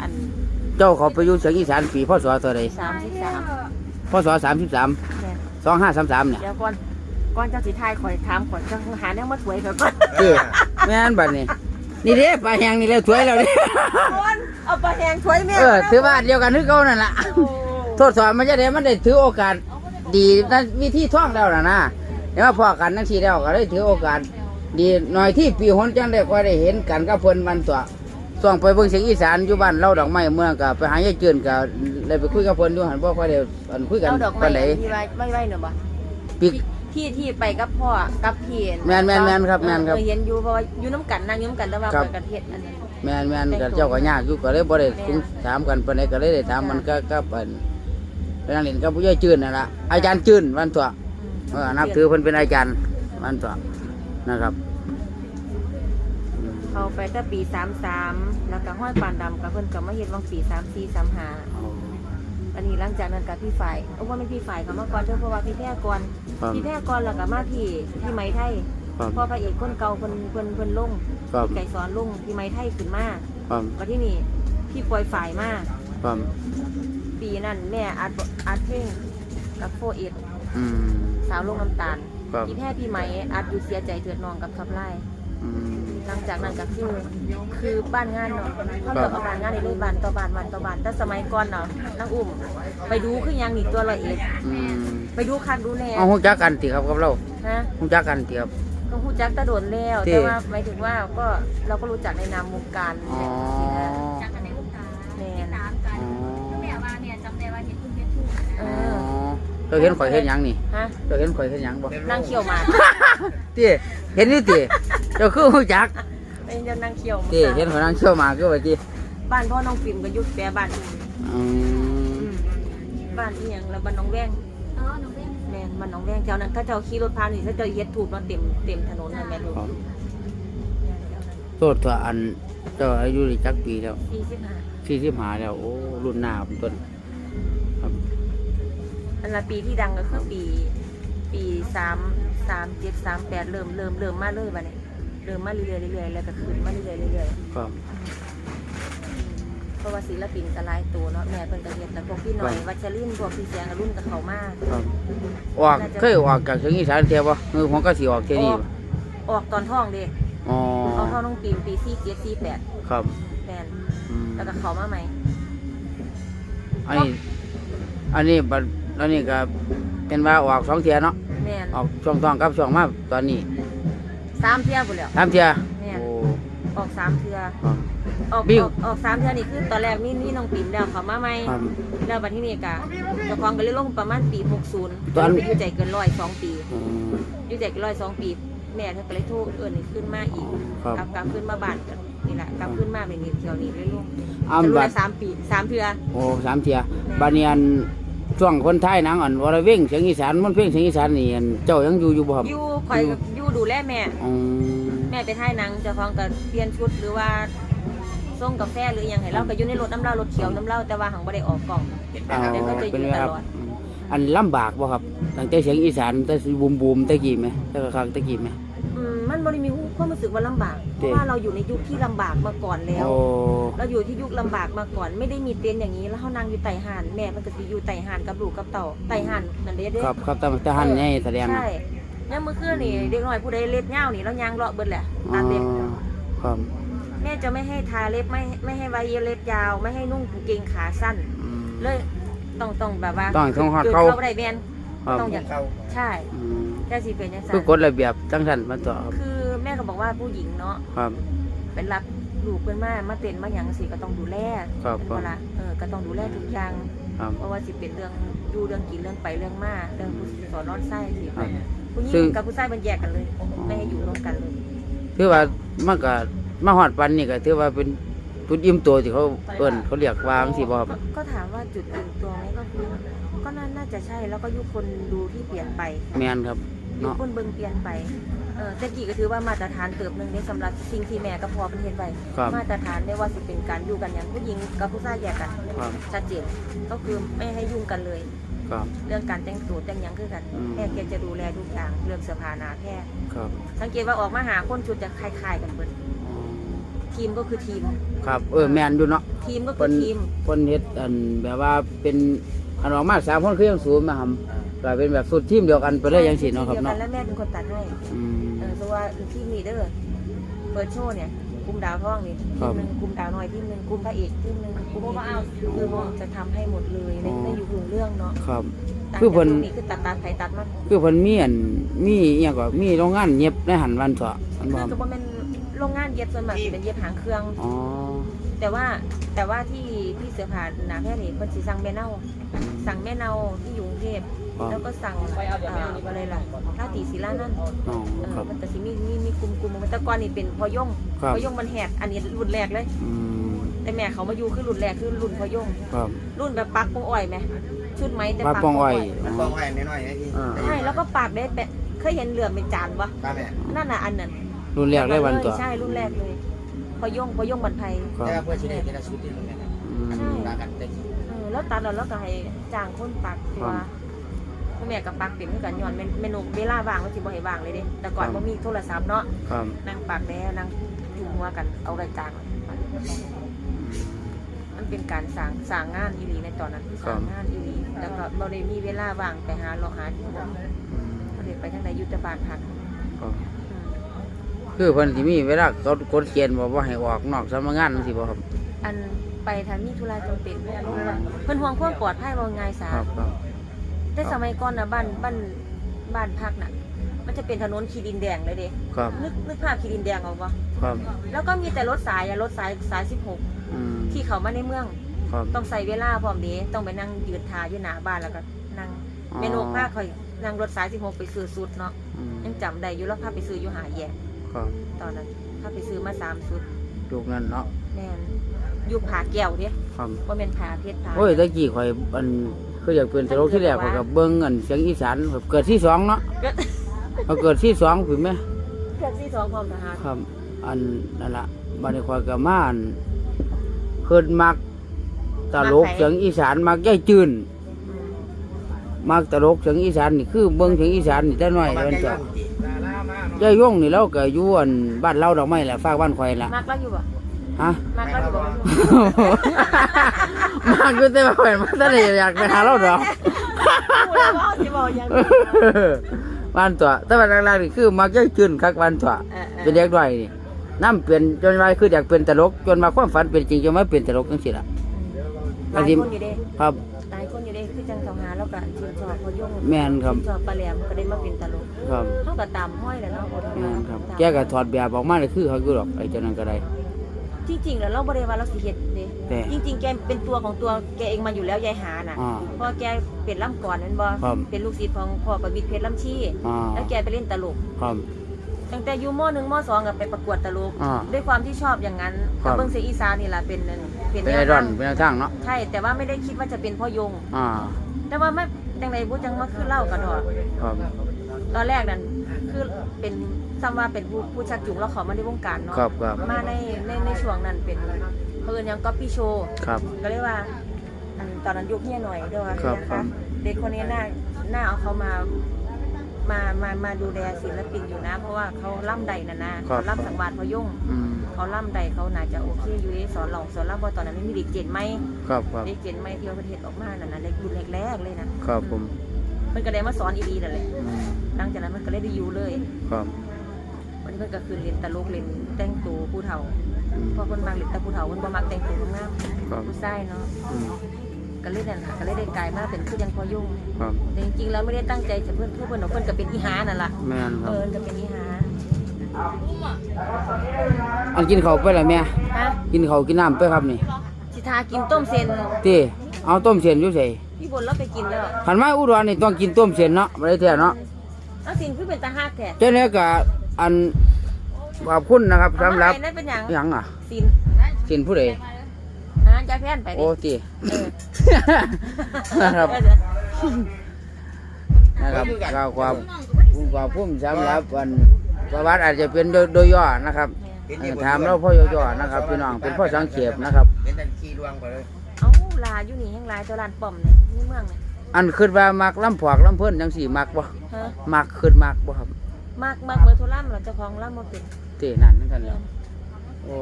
อันเจ้าเขาไปอยู่เสียงอีสานปีพศเท่าใดสามสิบสามพศสามสิบสามแม่นสองห้าสามสามเนี่ยเดี๋ยวก่อนก่อนเจ้าสิทายข่อยถามข่อยจังหาแนวมาถวยข่อยก่อนเจ้แม่นบัดนี้นี่เด้ปลาแหงนี่แล้วสวยแล้วเด้ก่อนเอาปลาแห้งถวยแม่เออถือว่าอันเดียวกันนึกเขานั่นล่ะโอ้โทษสอนมันจะได้มันได้ถือโอกาสดีนั่นวิธีท่องแล้วนะนะเดี๋ยวมาพอกันนั่งทีแล้วก็ได้ถือโอกาสดีหน่อยที่ปีหนจังได้ก็ได้เห็นกันกับเพิ่นวันตัว ส่วงไปเบิ่งเสียงอีสานอยู่บ้านเล่าดอกไม้เมืองก็ไปหายายเจือนก็เลยไปคุยกับเพิ่นอยู่หันบ่ค่อยได้อันคุยกันเอาดอกไม้ปานใดที่ไว้ไว้ไว้หน่อยบ่ปีที่ที่ไปกับพ่อกับพี่แม่นแม่นแม่นครับแม่นครับเออเห็นอยู่เพราะว่าอยู่น้ำกันนั่งอยู่น้ำกันแล้วว่าครับ เปิดกันเฮ็ดอันนั้น แม่นแม่นก็เจ้าก็ยากอยู่ก็เลยบ่ได้คุถามกันปานใดก็เลยได้ถามมันก็ก็เปิ้นไปนั่งเล่นกับผู้ใหญ่จื้นนั่นล่ะอาจารย์จื้นวันตัว เออนับถือเพิ่นเป็นอาจารย์วันตัวนะครับอืม เขาไปแต่ปีสามสามแล้วก็ห้อยปานดำกับเพิ่นก็มาเฮ็ดวังปีสามสี่สามห้าอันนี้หลังจากนั้นกับพี่ฝ่ายเอาว่าไม่พี่ฝ่ายกับมาก่อนเถอะเพราะว่าพี่แพรก่อนครับพี่แพรก่อนแล้วก็มาพี่พี่ไม้ไทยครับพอพระเอกคนเก่าเพิ่นเพิ่นเพิ่นลงครับไก่สอนลงพี่ไม้ไทยขึ้นมาครับก็ที่นี่พี่ปล่อยฝ่ายมาครับปีนั้นแม่อัดอัดเพลงกับโฟเอ็ดอืมสาวลงน้ำตาลครับพี่แพรพี่ไม้อัดอยู่เสียใจเถือดนองกับทับไล่ อืม หลังจากนั้นก็คือคือบ้านงานเนาะเขาเลิกเอาบ้านงานในเลยบ้านต่อบ้านวันต่อบ้านแต่สมัยก่อนเนาะนังอุ้มไปดูคือหยังนี่ตัวละเอียดอืมไปดูคักดูแน่เอาหูจักกันติครับกับเราฮะหูจักกันติครับ ก็พูดจักตะโดนแล้ว ที่ แต่ว่าหมายถึงว่าก็เราก็รู้จักในนามวงการอ๋อจากกันในวงการ เจ้าเห็นข่อยเห็นหยังนี่ฮะเจ้าเห็นข่อยเห็นหยังบ่นั่งเคี่ยวหมากติเห็นนี่ติเจ้าคือหูจักเป็นเจ้านั่งเคี่ยวหมากติเห็นข่อยนั่งเชี่ยวหมากคือว่าติบ้านพ่อน้องปิ่มก็อยุดแปรบ้านอื่นอืมบ้านที่ยังแล้วบ้านน้องแวงอ๋อหนูเป็นแม่นบ้านน้องแวงเจ้านั้นถ้าเจ้าขี่รถผ่านนี่ถ้าเจ้าเฮ็ดถูกเนาะเต็มเต็มถนนเลยแม่นลูกครับโทษตัวอันเจ้าอายุได้จักปีแล้วสี่สิบห้า45แล้ว โอ้ รุ่นหน้าผมต้นครับ อันละปีที่ดังก็คือปี ปีสามสามเจ็ดสามแปดเริ่มเริ่มเริ่มมาเลยบ้านี้เริ่มมาเรื่อยๆเรื่อยๆแล้วก็ขึ้นมาเรื่อยๆเรื่อยๆครับเพราะว่าศิลปินก็หลายตัวเนาะแม่เพิ่นก็เฮ็ดแล้วพวกพี่หน่อยครับ วัชรินทร์พวกพี่เสียงอรุ่นกับเขามากครับออกเคยออกจากเชียงอีสานเที่ยวบ่เออผมก็สิออกเที่ยวนี้ออกออกตอนท้องเด้อ๋อเอาท้องน้องปีมปี47 48ครับแม่นอืมแล้วก็เขามาใหม่อันนี้ อันนี้บัด อันนี้ก็เป็นว่าออกสองเที่ยเนาะแม่นออกช่วงท้องกับช่วงมาตอนนี้สามเทื่อพุ่นแล้ว สามเที่ยแม่น โอ้ออกสามเทื่อครับ ออกบิ้ว ออกออกสามเทื่อนี่คือตอนแรกนี่นี่น้องปีมแล้วเขามาใหม่ครับ แล้วบัดที่นี่ก็เจ้าของก็เลยลงประมาณปี60ตอนไปอยู่ใจเกินร้อยสองปี อืม อยู่ใจเกินร้อยสองปี แม่เธอก็เลยโทรเอิ้นให้ขึ้นมาอีกครับ กลับกลับขึ้นมาบ้านกันนี่แหละกลับขึ้นมาเป็นนี่เที่ยวนี้เลยลูกอ้ํจะรู้บัได้ดสามปีสามเทือโอ้สามเที่ยบัดนี้อัน ช่วงคนไทยหนังอันวรเวงเสียงอีสานมันเพลงเสียงอีสานนี่อันเจ้ายังอยู่อยู่บ่ครับอยู่คอยอยู่ดูแลแม่ อืมแม่ไปถ่ายหนังเจะฟ้าของกับเปลี่ยนชุดหรือว่าส่งกาแฟหรือหยังไงเราก็อยู่ในรถน้ำเหล้ารถเขียวน้ำเหล้าแต่ว่าหังไม่ได้ออกกล่อง เอาแต่ก็จะอยู่เป็นไงครับตลอดอืมอันลำบากบ่ครับตั้งแต่เสียงอีสานแต่บูมบูมๆตะกี้ไหมแต่ก็คักตะกี้ไหมอืมมัน บริมีความรู้สึกว่าลำบาก เพราะว่าเราอยู่ในยุคที่ลำบากมาก่อนแล้ว โอ้เราอยู่ที่ยุคลำบากมาก่อน ไม่ได้มีเต็นท์อย่างนี้ แล้วเขานั่งอยู่ไต่ห่านแม่มันก็สิอยู่ไต่ห่านกับลูกกับเต่าไต่ห่านนั่นเด้เด้ครับครับแต่แต่หันนี่แสดงใช่เนี่ยเมื่อคืนนี่เด็กน้อยผู้ใดเล็บเงาวนี่แล้วยางเลาะเบิดแหละอ๋อตามเด็กครับแม่จะไม่ให้ทาเล็บไม่ไม่ให้ไว้เล็บยาว ไม่ให้นุ่งกางเกงขาสั้น อืม เลยต้องต้องแบบว่าต้องต้องหอดจุดเข้าเข้าบ่ได้แมนครับต้องอย่างใช่อืมแค่สิเป็นยังไงคือกฎระเบียบจังสันมาต่อครับ คือแม่ก็ บอกว่าผู้หญิงเนาะครับ เป็นรับลูกเพื่อนมามาเต้นมาอย่างสิก็ต้องดูแลครับเป็นเวลาเออก็ต้องดูแลทุกอย่างครับเพราะว่าสิเป็นเรื่องดูเรื่องกินเรื่องไปเรื่องมาเรื่องผู้สอนนอนไส้สิครับผู้หญิซึ่งงกับผู้ชายมันแยกกันเลยไม่ให้อยู่ร่วมกันเลยถือว่ามันก็มาหอดปันนี่ก็ถือว่าเป็นจุดอิ่มตัวที่เขาเอิ้นเขาเรียกว่าจังซี่บ่ครับก็ก็ถามว่าจุดตื่นตัวไหมก็คือก็น่าน่าจะใช่แล้วก็ยุคคนดูที่เปลี่ยนไปแม่นครับยุคเนาะคนเบิ่งเปลี่ยนไป เออแต่กี่ก็ถือว่ามาตรฐานเติบหนึ่งในสำหรับสิ่งที่แม่กับพ่อเป็นเฮ็ดไปครับ มาตรฐานได้ว่าสิเป็นการอยู่กันอย่างผู้หญิงกับผู้ชายแยกกันครับ ชัดเจนก็คือไม่ให้ยุ่งกันเลย ครับ เรื่องการแต่งตัวแต่งหยังคือกันอืม แม่แกจะดูแลทุกอย่างเรื่องเสื้อผ้าหนาแพทย์ครับสังเกตว่าออกมาหาคนชุดจะคล้ายๆกันเบิดอ๋อทีมก็คือทีม ครับ เออแมนอยู่เนาะทีมก็คืเพิ่อนทีมเพิ่นเฮ็ดอันแบบว่าเป็นอันออกมาสามคนคือยังศูนย์มาทำก็เป็นแบบสุดทีมเดียวกันไปเลยจังซี่เนาะครับทีมดียวกัเนาะแล้วแม่เป็นคนตัดให้อืมเออเพราะ ว่าทีมลีเดอร์เปิดโชว์เนี่ยกลุ่มดาวท้องนี่ครัทีบมหนึ่งกลุ่มดาวน้อยทีมหนึ่งกลุ่มพระเอกทีมหนึ่งกลุ่มนี้คือจะทำให้หมดเลยในอ๋อในอยู่เรื่องเนาะครับต่างคือเพิ่นจากรูปคือตัดตัดไผตัดมันคือเพิ่นมีอันมีอหยังก็มีโรงงานเย็บในหันวันเถาะมันบ่คือครับก็บ่แม่นโรงงานเย็บส่วนมากสิเป็นเย็บหางเครื่องอ๋อแต่ว่าแต่ว่าที่พี่เสือผ่านหนาแพทย์นี่เพิ่นสิสั่งแม่เน่าสั่งแม่เนาที่อยู่กรุงเทพครับ แล้วก็สั่งเอ่ออะไรล่ะราตรีศิลานั่นอ๋อเออครับมันแต่สิมีมีมีกลุ่มกลุ่มมันแตะกอนนี่เป็นพอยงครับพอยงมันแหกอันนี้รุ่นแรกเลยอืมแต่แม่เขามาอยู่คือรุ่นแรกคือรุ่นพอยงครับรุ่นแบบปักปงอ้อยไหมชุดไหมแต่ปลาปักปองอ้อยมันฟองไว้น้อยๆนะพี่อ่าใช่แล้วก็ปากได้แปะเคยเห็นเหลือมเป็นจานปะป้าแม่นั่นน่ะอันนั้นรุ่นแรกได้วันตัวใช่รุ่นแรกเลยพอยงพอยงบันไพครับแต่ว่าเพื่อนชิ้นเดียวที่เราชุดที่โรงเรียนนะอืมปากันแต่กี้เออแล้วตัดแล้วแล้วก็ให้จ้างคนปักตัว พ่อแม่กับปักเป็นคือกันย้อนเมนเมนูเวลาว่างก็สิบ่ให้ว่างเลยเด้แต่ก่อนบ่มีโทรศัพท์เนาะครับนั่งปักแล้วนั่งจุ่มหัวกันเอารายจางมันเป็นการสร้างสร้างงานอีหลีในตอนนั้นสร้างงานอีหลีแล้วก็บ่ได้มีเวลาว่างไปหาเลาะหาที่บ่อืมก็เลยไปทางใดยุทธบาลพักครับอืมคือเพิ่นสิมีเวลาเขากดเกณฑ์บอกว่าให้ออกนอกสำนักงานจังซี่บ่ครับ อันไปทางนี้ธุระจำเป็นเพิ่นห่วงความปลอดภัยบ่ง่ายสาครับครับ แต่สมัยก่อนน่ะบ้านบ้านบ้านพักน่ะ มันจะเป็นถนนขีดินแดงเลยเด้ครับนึกนึกภาพขีดินแดงออกบ่ครับแล้วก็มีแต่รถสายอะรถสายสายอืม16ที่เข้ามาในเมือง ครับต้องใส่เวลาพร้อมเด้ต้องไปนั่งยืนทาอยู่หน้าบ้านแล้วก็นั่งเมนูพาคอยนั่งรถสาย16ไปซื้อสุดเนาะอืมยังจำได้อยู่แล้วพาไปซื้ออยู่หาแยกครับตอนนั้นพาไปซื้อมาสามสุดยุคนั้นเนาะแม่นอยู่ผาแก้วเด้ครับบ่แม่นผาเพชรผาโอ้ยตะกี้ข่อยอัน คืออยากเป็นตลกที่แรกข่อยก็เบิ่งอันเสียงอีสานแบบเกิดที่สองเนาะก็เอาเกิดที่สองผิดไหมเกิดที่สองพร้อมทหารครับ อันนั่นละบัดนี้ข่อยก็มาอันเพิ่นมักตลกเสียงอีสานมักย่ายจืนอืมมักตลกเสียงอีสานนี่คือเบิ่งเสียงอีสานนี่แต่น้อยประมาณเป็นแค่ตัวย่องจีย่ายยงนี่เราก็อยู่อันบ้านเราดอกไม้แหละฝากบ้านข่อยล่ะมากแล้วอยู่บ่ ฮะ มากแล้วอยู่บ่มากอยู่แต่ว่าข่อยมันตะเลยอยากไปหาเราดอกพูดแล้วว่าสิบอกอย่างนี้บ้านตัวแต่ว่าหลักๆนี่คือมักย่ายจืนคักบ้านตัวเออเออเป็นเด็กด้วยนี่น้ำเปลี่ยนจนว่าคืออยากเป็นตลกจนมาความฝันเป็นจริงจนมาเป็นตลกจังซี่ล่ะหลายคนอยู่เด้ครับหลายคนอยู่เด้คือจังสองหาแล้วก็ชื่นชอบพอยงแม่นครับชื่นชอบปลาแหลมก็ได้มาเป็นตลกครับเฮาก็ตามห้อยแหล้วเนาะบ่ได้แม่ว่านครับตามแกก็ถอดแบบออกมาเลยคือเขาอยู่หรอกไอ้เจ้านั้นก็ได้ ที่จริงแล้วเราบ่ได้ว่าเราสิเฮ็ดเด้แต่จริง ๆ แกเป็นตัวของตัวแกเองมาอยู่แล้วยายหาน่ะอ่าเพราะแกเป็นล่ำก่อนนั่นบ่ครับ เป็นลูกศิษย์ของพ่อประวิตรเพชรล่ำชีอ่าแล้วแกไปเล่นตลก ครับ ตั้งแต่อยู่ม .1 ม .2 ก็ไปประกวดตลก อ่าด้วยความที่ชอบอย่างนั้นครักับบเบิ้งเสียงอีสานนี่แหละเป็นนั่นเป็นเป็นแนไอวดอทานงเป็นแนวทางเนาะใช่ แต่ว่าไม่ได้คิดว่าจะเป็นพ่อยง อ่าแต่ว่าไม่จังไรบูจังว่าคือเล่ากระดอกครับ ตอนแรกนั่นคือเป็น ซ้ำว่าเป็นผู้ผู้ชักจูงแล้วเขามาในวงการเนาะครับครับมาในในในช่วงนั้นเป็นเพิ่นยังก๊อปปี้โชว์ครับ ก็เรียกว่าอันตอนนั้นยุคเฮียหน่อยด้วยว่าครับนะครัคะบ เด็กคนนี้น่าน่าเอาเขามามามามาดูแลศิลปินอยู่นะ เพราะว่าเขาล่ำใดนะนะเขาล่ำสังวาสพอยงอืมเขาล่ำใดเขาน่าจะโอเคอยู่เด้สอนหลองสอนล่ำเพราะตอนนั้นไม่มีเด็กเจนไหมครับครับเด็กเจนไหมที่เราประเทศออกมานั่นน่ะเด็กรุ่นแรกๆเลยนะครับผมมันก็ได้มาสอนอีดีนั่นแหละอืมหลังจากนั้นมันก็เลยได้อยู่เลย ครับวันนี้เพิ่นก็คือเรียนตลกเรียนแต่งตัวผู้เฒ่าอืมเพราะคนบางเรียนแต่ผู้เฒ่าคนบ่มักแต่งตัวงามครับผู้ชายเนาะอืมก็เลยนั่นล่ะก็เลยได้กลายมาเป็นคือยังพอยุ่งครับแต่จริงๆแล้วไม่ได้ตั้งใจจะเพื่อนเพื่อนเพิ่นหรอกเพิ่นก็เป็นอีหานั่นล่ะแม่นคเอรับอก็เป็นอีหาอันกินข้าวไปแล้วแม่ฮะกินข้าวกินน้ำไปครับนี่สิทากินต้มเส้นตีเอาต้มเสียนอยู่ใส่พี่บนเราไปกินแล้วขันมาอุดรนี่ต้องกินต้มเสียนเนาะบ่ได้แท้เนาะเอาสินคือเป็นตาฮักแท้ เจ้าเนี่ยก็อัน ขอบคุณนะครับเอาสำหมารับให้นั่นเป็นหยังหยังอะสินสินผู้ใดอาหารจ่ายแพนไปดิโอ้ตีเออนะครับ เออ นะครับก็ความความพุ่มสำหรับวันประวัติอาจจะเป็นโดยโดยย่อนะครับเห็นเอที่อผมถามเราพ่อย่อๆนะครับพี่น้องเป็นพ่อสังเขปนะครับเห็นแต่ขี้ดวงไปเลยเอาลาอยู่นี่แห่งลายตัวลานป่อมเนี่ยนี่เมืองเนี่ยอันคิดว่ามักลำผอกลำเพิ่นจังสี่มักบ่ฮะมักคิดมักบ่ครับ มากมากเบอร์โทรล่ำเราเจะของล่ำมาเป็น เตนั่นนั่นกันแหล้วโอ้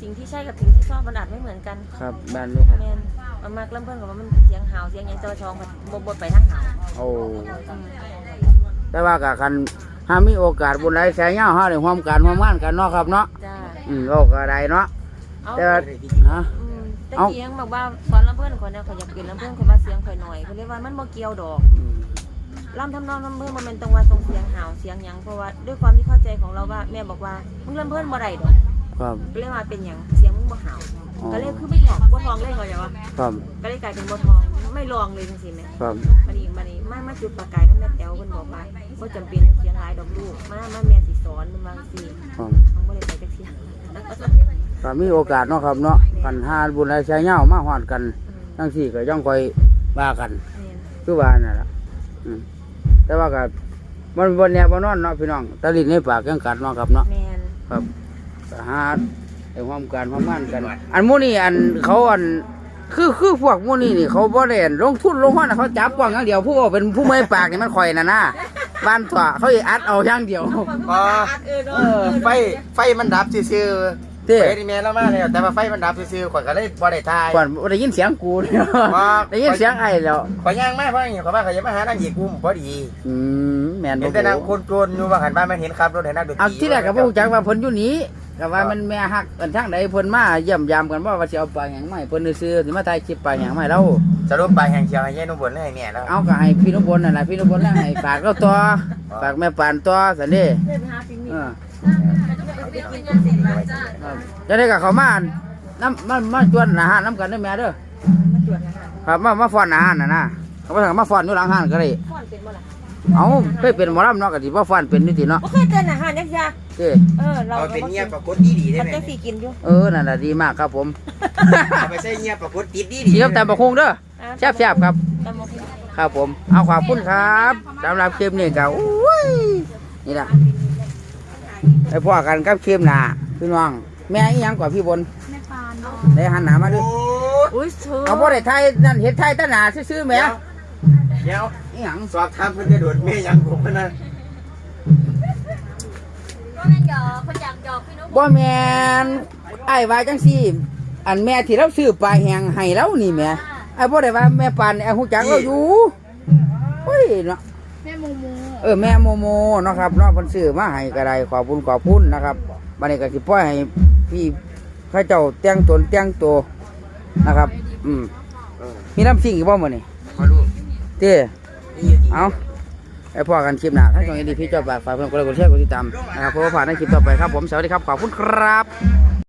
สิ่งที่ใช่กับสิ่งที่ชอบมันอาจไม่เหมือนกันครับบ้านนี้ครับแมนมันมากลำเพิ่นกับว่ามันเสียงหาวเสียงหยังเจอชองมันบ่บ่ไปทางหาวโอ้อืมแต่ว่าก็คันถ้ามีโอกาสบุญใดแสงยาวเฮาได้ร่วมกันร่วมงานกันเนาะครับเนาะจ้าอืมโลกก็ได้เนาะเอาแต่ว่าฮะ อืมแต่เอ้ากี้ยังบอกว่าสอนลำเพิ่นคนเนี่ยเขาอยากเป็นลำเพิ่นคนมาเสียงข่อยหน่อยเขาเรียกว่ามันบ่เกี่ยวดอก อืม ลำทำนองลำเพิ่นมันเป็นตรงว่าตรงเสียงหาวเสียงหยังเพราะว่าด้วยความที่เข้าใจของเราว่าแม่บอกว่ามึงลำเพิ่นบ่ได้ดอกครับ ก็เลยว่าเป็นหยังเสียงมึงบ่หาวอ๋อ ก็เลยคือไม่หอกบ่ทองเลยเขาอย่าว่าครับก็เลยกลายเป็นบ่ทองไม่ลองเลยจังซี่แหม ครับมานี่มานี่มามาจุดประกายนั่นแม่แต๋วเพิ่นบอกว่าบ่จำเป็นเสียงหลายดอกลูกมามาแม่สิสอนมันวาจังซี่ครับมันบ่ได้ไปจักเสียงก็มีโอกาสเนาะครับเนาะคันหาบุญใดแสงยาวมาฮอดกันทั้งสี่ก็ย่องค่อยว่ากัน แม่นคือว่านั่นล่ะอืม แต่ว่าก็มันบนแนวบนนอนเนาะพี่น้องตะลินในปากยังกัดเนาะครับเนาะแม่นครับก็หาไอ้ความการความมั่นกัน อันหมู่นี่อันเขาอันคือคือพวกหมู่นี่นี่เขาบ่ได้อันลงทุนลงห้อนเขาจับกว้างอย่างเดียวผู้ว่าเป็นผู้เมื่อยปากนี่มันข่อยน่ะนะบ้านถั่วเขาอีอัดเอาอย่างเดียวอ๋อเออเนาะเออไฟไฟมันดับซื่อๆ เต้ไฟนี่แม่นแล้วมาแล้วแต่ว่าไฟมันดับซื่อๆข่อยก็เลยบ่ได้ทายก่อนบ่ได้ยินเสียงกูเนี่ยว่าได้ยินเสียงไอ้แล้วข่อยย่างมาเพราะอย่างข่อยว่าข่อยจะมาหานางเอกกุมพอดีอืมแม่นเห็บ่นแต่นางโหคนโจรอยู่ว่าหันบ้านมันเห็นขับรถเห็นนักดนตรีเอาที่แรกก็บ่รู้จักว่าเพิ่นอยู่นี้ก็ว่ามันแม่ฮักกันทางใดเพิ่นมาเยี่ยมยามกันว่าว่าสิเอาปลาหยังมาให้เพิ่นซื้อๆสิมาถ่ายคลิปปลาหยังมาให้เราสรุปไปแห่งเชียงให้ยายนุ่มบนเลยให้แม่แล้วเอาก็ให้พี่นพบลนั่นแหละพี่นพบลนั่นให้ฝากเราตัวฝากแม่ปานตัวสันเด้เล่นหาปิงเอนี่อ จะได้กับเขามาน้ำมามาจวนอาหารน้ำกันได้แม่เด้อมาตรวจอาหารครับมามาฟอนอาหารน่ะนะเขาไปสั่งมาฟอนอยู่หลังห้านก็ได้ฟอนเป็นบ่ล่ะเอาเคยเป็นหมอลำเนาะก็สิว่าฟอนเป็นนี่ติเนาะเคยเต้นอาหารยักษ์ยาเออเราเป็นเงียบปรากฏดีดีได้มันไหมจังสิกินอยู่เออนั่นแหละดีมากครับผมไปใส่เงียบปรากฏติดดีดีเสียบแต่บะคงเด้อแซ่บแซ่บครับครับผม เอาขอบคุณครับสำหรับคลิปนี้ก็อุ้ยนี่แหละ ไปพ่อกันกับคลิปหน้าพี่น้อง แม่อีหยังกว่าพี่บนแม่ปานเนาะได้หันหน้ามาดูโอ้อุ้ยเธอเอาบ่ได้ไทยนั่นเห็ดไทยตะหนาซื่อๆแหม่เดี๋ยวอีหยังสอบถามเพิ่นจะโดดแม่ยังผมพะนะก็แม่นหยอกคนอยากหยอกพี่นุ๊กบ่แม่นไอ้ายว่าจังซี่อันแม่ที่เราซื้อปลาแห้งให้เรานี่แหม่ไอ้บ่ได้ว่าแม่ปานไอ้ฮู้จักเราอยู่เฮ้ยเนาะ แม่มูมูเออแม่โมโมเนาะครับเนาะเพิ่นซื้อมาให้ก็ได้ขอบคุณขอบคุณนะครับบัดนี้ก็สิปล่อยให้พี่เขาเจ้าแต่งตนแต่งตัวนะครับ อืมเออมีน้ำซิ่งอีกบ่มื้อนี้มาลูกเต้นี่อยู่ดีเอาไอ้พ่อกันคลิปหน้าถ้าช่องนี้ดีพี่เจ้าฝากฝากเพื่อนกดไลค์กดแชร์กดติดตามนะครับเพราะว่าผ่านในคลิปต่อไปครับผมสวัสดีครับขอบคุณครับ